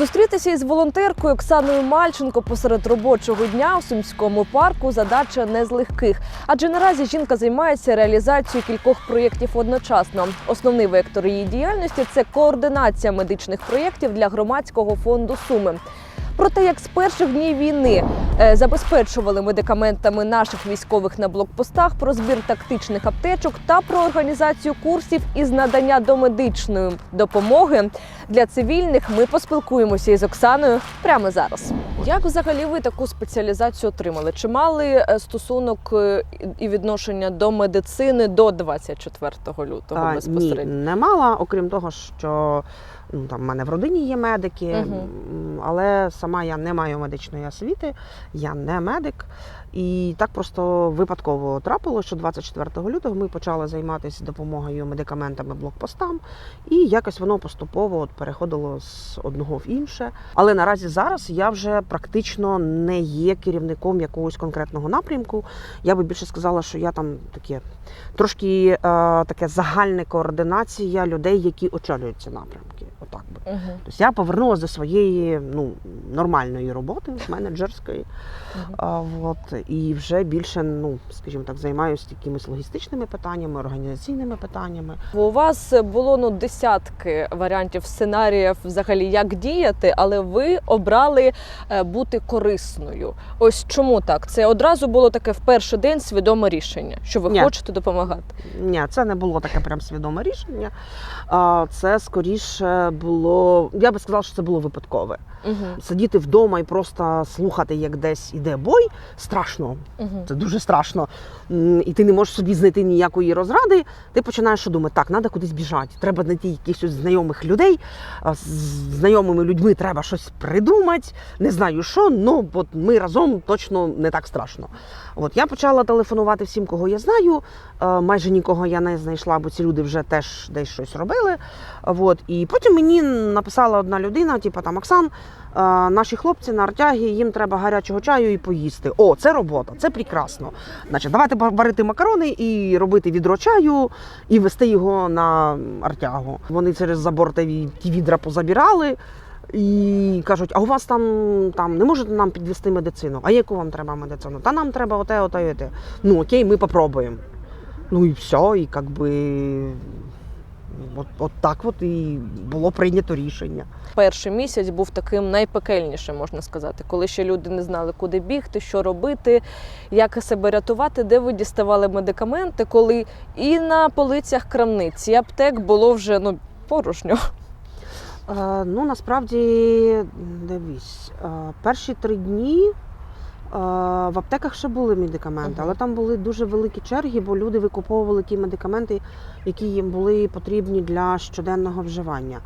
Зустрітися із волонтеркою Оксаною Мальченко посеред робочого дня у Сумському парку задача не з легких, адже наразі жінка займається реалізацією кількох проєктів одночасно. Основний вектор її діяльності це координація медичних проєктів для громадського фонду Суми. Про те, як з перших днів війни е, забезпечували медикаментами наших військових на блокпостах, про збір тактичних аптечок та про організацію курсів із надання домедичної допомоги для цивільних, ми поспілкуємося із Оксаною прямо зараз. Як взагалі ви таку спеціалізацію отримали? Чи мали е, стосунок е, і відношення до медицини до 24 лютого А, ні, безпосередньо? не мала, окрім того, що ну, там, в мене в родині є медики, м, але сама я не маю медичної освіти, я не медик. І так просто випадково трапило, що 24 лютого ми почали займатися допомогою медикаментами блокпостам, і якось воно поступово от переходило з одного в інше. Але наразі зараз я вже практично не є керівником якогось конкретного напрямку. Я би більше сказала, що я там таке трошки е, таке загальна координація людей, які очолюють ці напрямки. Отак би. Угу. Тобто я повернулася до своєї ну, нормальної роботи, менеджерської. Мгм. А, от, і вже більше, ну, скажімо так, займаюся якимись логістичними питаннями, організаційними питаннями. У вас було ну десятки варіантів сценаріїв, взагалі як діяти, але ви обрали е, бути корисною. Ось чому так? Це одразу було таке в перший день свідоме рішення, що ви Ні. хочете допомагати. Ні, це не було таке прям свідоме рішення. Це скоріше було, я би сказала, що це було випадкове. Угу. Сидіти вдома і просто слухати, як десь іде бой, страшно. Угу. Це дуже страшно. І ти не можеш собі знайти ніякої розради. Ти починаєш думати, так, треба кудись біжати. Треба знайти якихось знайомих людей. З знайомими людьми треба щось придумати. Не знаю що, ну от ми разом точно не так страшно. От я почала телефонувати всім, кого я знаю. Майже нікого я не знайшла, бо ці люди вже теж десь щось робили. От. І потім мені написала одна людина, типу там Оксан, е, наші хлопці на артягі, їм треба гарячого чаю і поїсти. О, це робота, це прекрасно. Значить, давайте варити макарони і робити відро чаю і вести його на артягу. Вони через забор ті відра позабирали. І кажуть, а у вас там, там не можете нам підвести медицину? А яку вам треба медицину? Та нам треба оте, оте, оте. Ну окей, ми попробуємо. Ну і все, і як би от, от так от і було прийнято рішення. Перший місяць був таким найпекельнішим, можна сказати, коли ще люди не знали, куди бігти, що робити, як себе рятувати, де ви діставали медикаменти, коли і на полицях крамниць, і аптек було вже ну порожньо. Е, ну насправді дивись, е, перші три дні. В аптеках ще були медикаменти, але там були дуже великі черги, бо люди викуповували ті медикаменти, які їм були потрібні для щоденного вживання.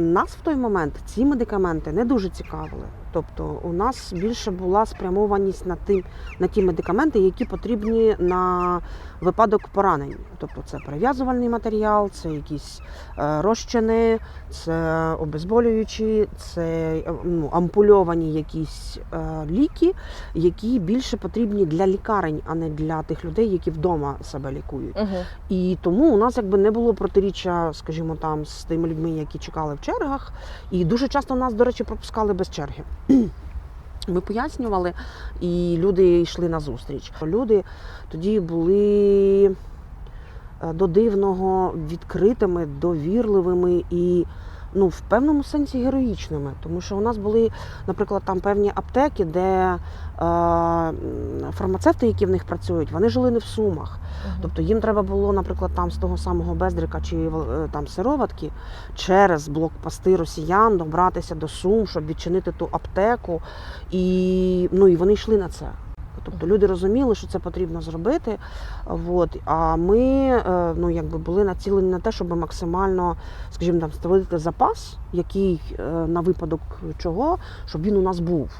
Нас в той момент ці медикаменти не дуже цікавили. Тобто у нас більше була спрямованість на ті, на ті медикаменти, які потрібні на випадок поранень. Тобто це перев'язувальний матеріал, це якісь е, розчини, це обезболюючі, це е, ну, ампульовані якісь е, ліки, які більше потрібні для лікарень, а не для тих людей, які вдома себе лікують. Угу. І тому у нас якби не було протиріччя, скажімо, там з тими людьми, які чекали в чергах. І дуже часто нас, до речі, пропускали без черги. Ми пояснювали, і люди йшли на зустріч. Люди тоді були е, до дивного відкритими, довірливими і ну, в певному сенсі героїчними. Тому що у нас були, наприклад, там певні аптеки, де е, фармацевти, які в них працюють, вони жили не в сумах. Тобто їм треба було, наприклад, там з того самого Бездрика чи е, там сироватки через блокпости росіян добратися до Сум, щоб відчинити ту аптеку. І, ну, і вони йшли на це. Тобто люди розуміли, що це потрібно зробити. От. А ми е, ну, якби були націлені на те, щоб максимально, скажімо, там, створити запас, який е, на випадок чого, щоб він у нас був.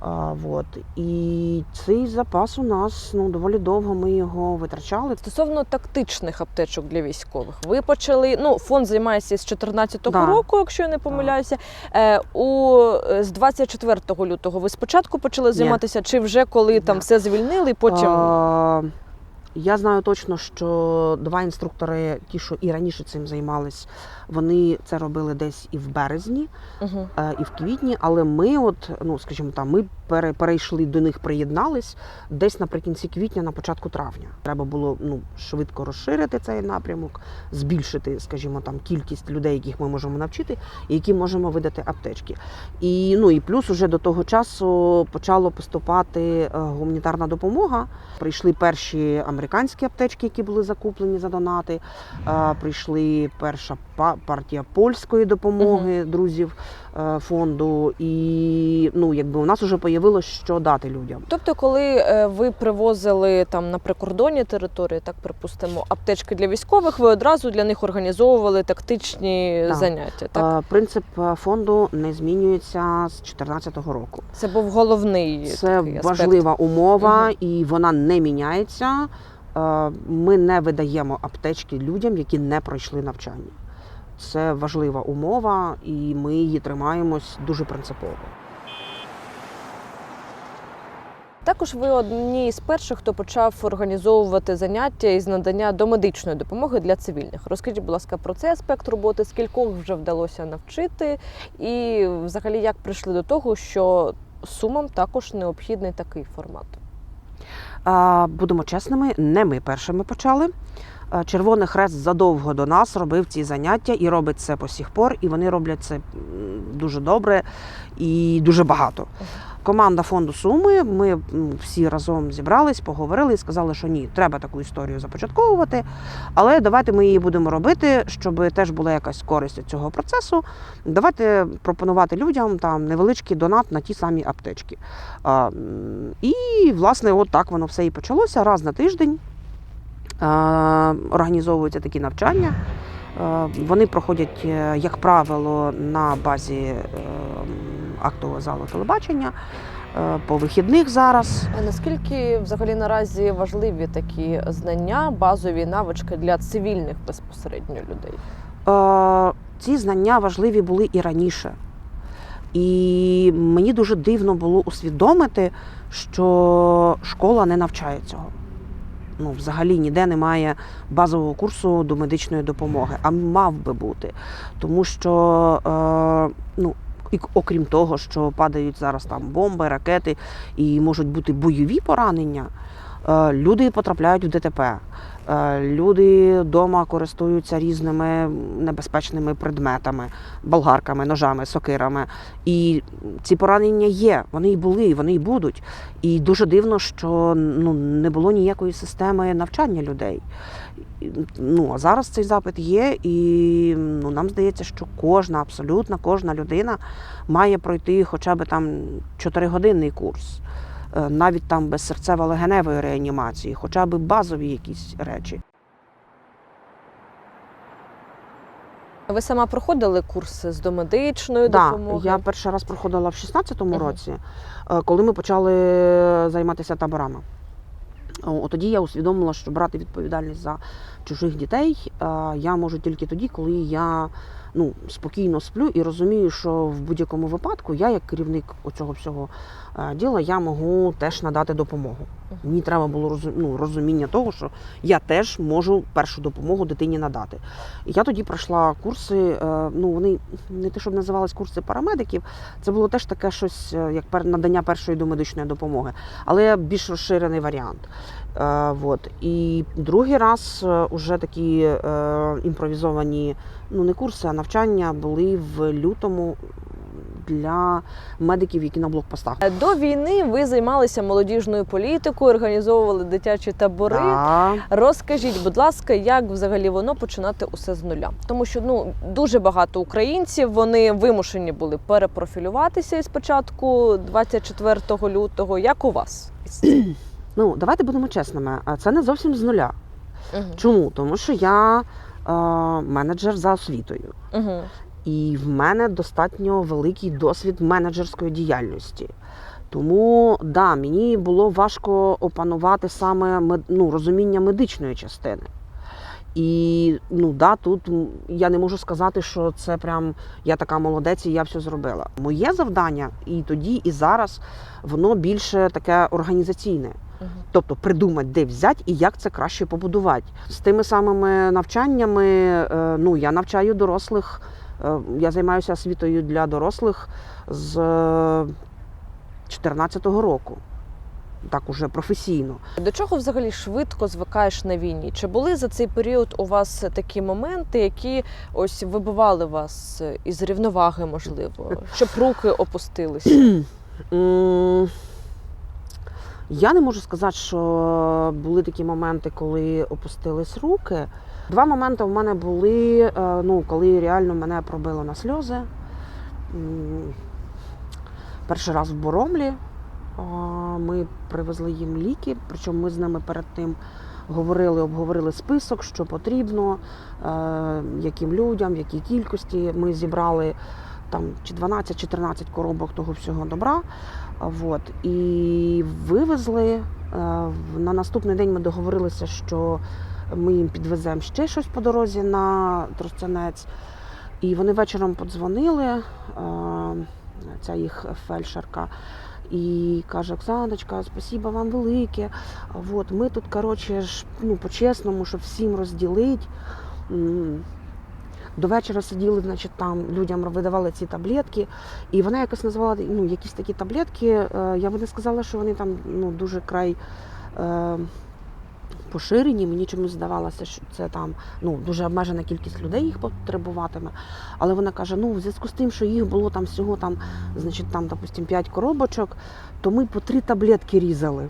А, вот. І цей запас у нас ну, доволі довго ми його витрачали. Стосовно тактичних аптечок для військових, ви почали. Ну, фонд займається з 2014 Да. року, якщо я не помиляюся. Е, у з 24 лютого ви спочатку почали займатися, чи вже коли там все звільнили, потім А, Я знаю точно, що два інструктори, ті, що і раніше цим займались, вони це робили десь і в березні, Угу. і в квітні. Але ми, от, ну скажімо так, ми пере- перейшли до них, приєднались десь наприкінці квітня, на початку травня. Треба було ну швидко розширити цей напрямок, збільшити, скажімо, там кількість людей, яких ми можемо навчити, і які можемо видати аптечки. І ну і плюс уже до того часу почало поступати е, гуманітарна допомога. Прийшли перші американські аптечки, які були закуплені за донати. Е, Прийшли перша па- партія польської допомоги друзів е, фонду. І ну, якби у нас вже появилось, що дати людям. Тобто, коли е, ви привозили там на прикордонні території, так припустимо, аптечки для військових, ви одразу для них організовували тактичні Так. заняття. Так Принцип фонду не змінюється з 2014 року. це був головний Це аспект. важлива умова, Мгм. і вона не міняється. Е, Ми не видаємо аптечки людям, які не пройшли навчання. Це важлива умова, і ми її тримаємось дуже принципово. Також ви одні з перших, хто почав організовувати заняття із надання домедичної допомоги для цивільних. Розкажіть, будь ласка, про цей аспект роботи, скількох вже вдалося навчити, і взагалі як прийшли до того, що сумам також необхідний такий формат. Будемо чесними, не ми першими почали. Червоний Хрест задовго до нас робив ці заняття і робить це по сих пор, і вони роблять це дуже добре і дуже багато. Команда фонду Суми. Ми всі разом зібрались, поговорили і сказали, що ні, треба таку історію започатковувати. Але давайте ми її будемо робити, щоб теж була якась користь від цього процесу. Давайте пропонувати людям там невеличкий донат на ті самі аптечки. А, і, власне, от так воно все і почалося. Раз на тиждень організовуються такі навчання. Вони проходять, е, як правило, на базі е, актового залу телебачення е, по вихідних зараз. А наскільки взагалі наразі важливі такі знання, базові навички для цивільних безпосередньо людей? Е, Ці знання важливі були і раніше. І мені дуже дивно було усвідомити, що школа не навчає цього. Ну, взагалі ніде немає базового курсу до медичної допомоги, а мав би бути. Тому що, е, ну, і окрім того, що падають зараз там бомби, ракети і можуть бути бойові поранення, люди потрапляють в ДТП. Е, Люди вдома користуються різними небезпечними предметами, болгарками, ножами, сокирами. І ці поранення є, вони і були, вони і будуть. І дуже дивно, що ну, не було ніякої системи навчання людей. Ну, а зараз цей запит є, і ну, нам здається, що кожна, абсолютно кожна людина має пройти хоча б там 4-годинний курс. Е, Навіть там без серцево-легеневої реанімації, хоча б базові якісь речі. Ви сама проходили курси з домедичної Да, допомоги? я перший раз проходила в 16-му Мгм. році, е, коли ми почали займатися таборами. Тоді я усвідомила, що брати відповідальність за чужих дітей е, я можу тільки тоді, коли я ну, спокійно сплю і розумію, що в будь-якому випадку я, як керівник оцього всього діла, я можу теж надати допомогу. Мені треба було ну, розуміння того, що я теж можу першу допомогу дитині надати. І я тоді пройшла курси. е, Ну вони не те, щоб називались курси парамедиків, це було теж таке щось, е, як надання першої домедичної допомоги, але більш розширений варіант. Е, вот. І другий раз е, уже такі е, імпровізовані, ну не курси, а навчання були в лютому для медиків, які на блокпостах. До війни ви займалися молодіжною політикою, організовували дитячі табори. Да. Розкажіть, будь ласка, як взагалі воно починати усе з нуля? Тому що ну дуже багато українців вони вимушені були перепрофілюватися із початку 24 лютого. Як у вас? Ну, давайте будемо чесними. Це не зовсім з нуля. Угу. Чому? Тому що я е, менеджер за освітою. Угу. І в мене достатньо великий досвід менеджерської діяльності. Тому да, мені було важко опанувати саме ну, розуміння медичної частини. І ну да, тут я не можу сказати, що це прям я така молодець, і я все зробила. Моє завдання і тоді, і зараз воно більше таке організаційне. Тобто придумати, де взяти і як це краще побудувати. З тими самими навчаннями, е, ну я навчаю дорослих, я займаюся освітою для дорослих з 2014 року. Так уже професійно. До чого взагалі швидко звикаєш на війні? Чи були за цей період у вас такі моменти, які ось вибивали вас із рівноваги, можливо, щоб руки опустилися? Я не можу сказати, що були такі моменти, коли опустились руки. Два моменти в мене були, е, ну, коли реально мене пробило на сльози. Перший раз в Боромлі ми привезли їм ліки, причому ми з ними перед тим говорили, обговорили список, що потрібно, е, яким людям, в якій кількості. Ми зібрали там чи 12-14 коробок того всього добра. А, Вот. І вивезли. Е, На наступний день ми договорилися, що ми їм підвеземо ще щось по дорозі на Тростянець. І вони вечором подзвонили, е, ця їх фельдшерка, і каже: Оксаночка, спасибо вам велике. От, ми тут, коротше, ну, по-чесному, щоб всім розділити. До вечора сиділи, значить, там людям видавали ці таблетки, і вона якось назвала ну, якісь такі таблетки. е, Я би не сказала, що вони там ну, дуже край е, поширені. Мені чомусь здавалося, що це там ну, дуже обмежена кількість людей їх потребуватиме. Але вона каже: ну, в зв'язку з тим, що їх було там всього там, значить, там, допустим, 5 коробочок, то ми по три таблетки різали.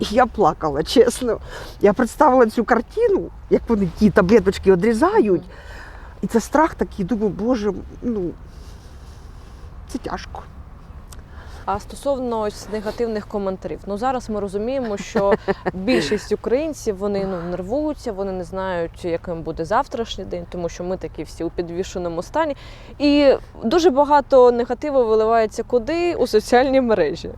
І я плакала, чесно. Я представила цю картину, як вони ті таблеточки відрізають. І це страх такий, думаю, боже, ну це тяжко. А стосовно ось негативних коментарів, ну зараз ми розуміємо, що більшість українців вони ну нервуються, вони не знають, яким буде завтрашній день, тому що ми такі всі у підвішеному стані. І дуже багато негативу виливається куди у соціальні мережі.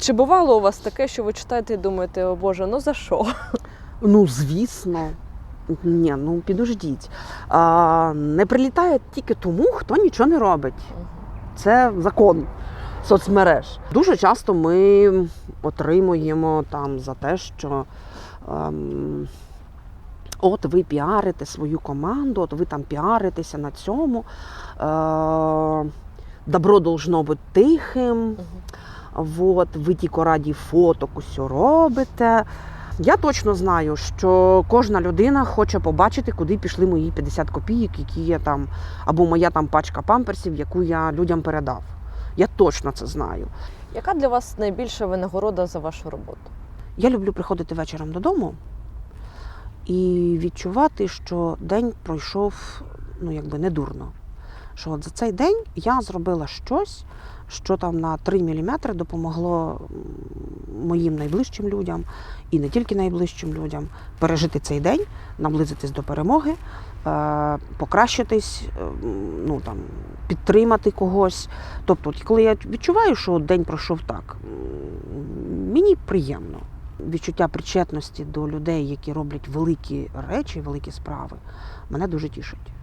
Чи бувало у вас таке, що ви читаєте і думаєте, о Боже, ну за що? Ну, звісно. Ні, ну підождіть. А, не прилітає тільки тому, хто нічого не робить. Це закон соцмереж. Дуже часто ми отримуємо там за те, що ем, от ви піарите свою команду, от ви там піаритеся на цьому. Е, добро должно бути тихим. Вот, ви тільки раді фоток усьо робите. Я точно знаю, що кожна людина хоче побачити, куди пішли мої 50 копійок, які є там, або моя там пачка памперсів, яку я людям передав. Я точно це знаю. Яка для вас найбільша винагорода за вашу роботу? Я люблю приходити вечором додому і відчувати, що день пройшов ну, якби не дурно. Що от за цей день я зробила щось, що там на 3 мм допомогло моїм найближчим людям і не тільки найближчим людям пережити цей день, наблизитись до перемоги, покращитись, е, ну, там, підтримати когось. Тобто, коли я відчуваю, що день пройшов так, мені приємно. Відчуття причетності до людей, які роблять великі речі, великі справи, мене дуже тішить.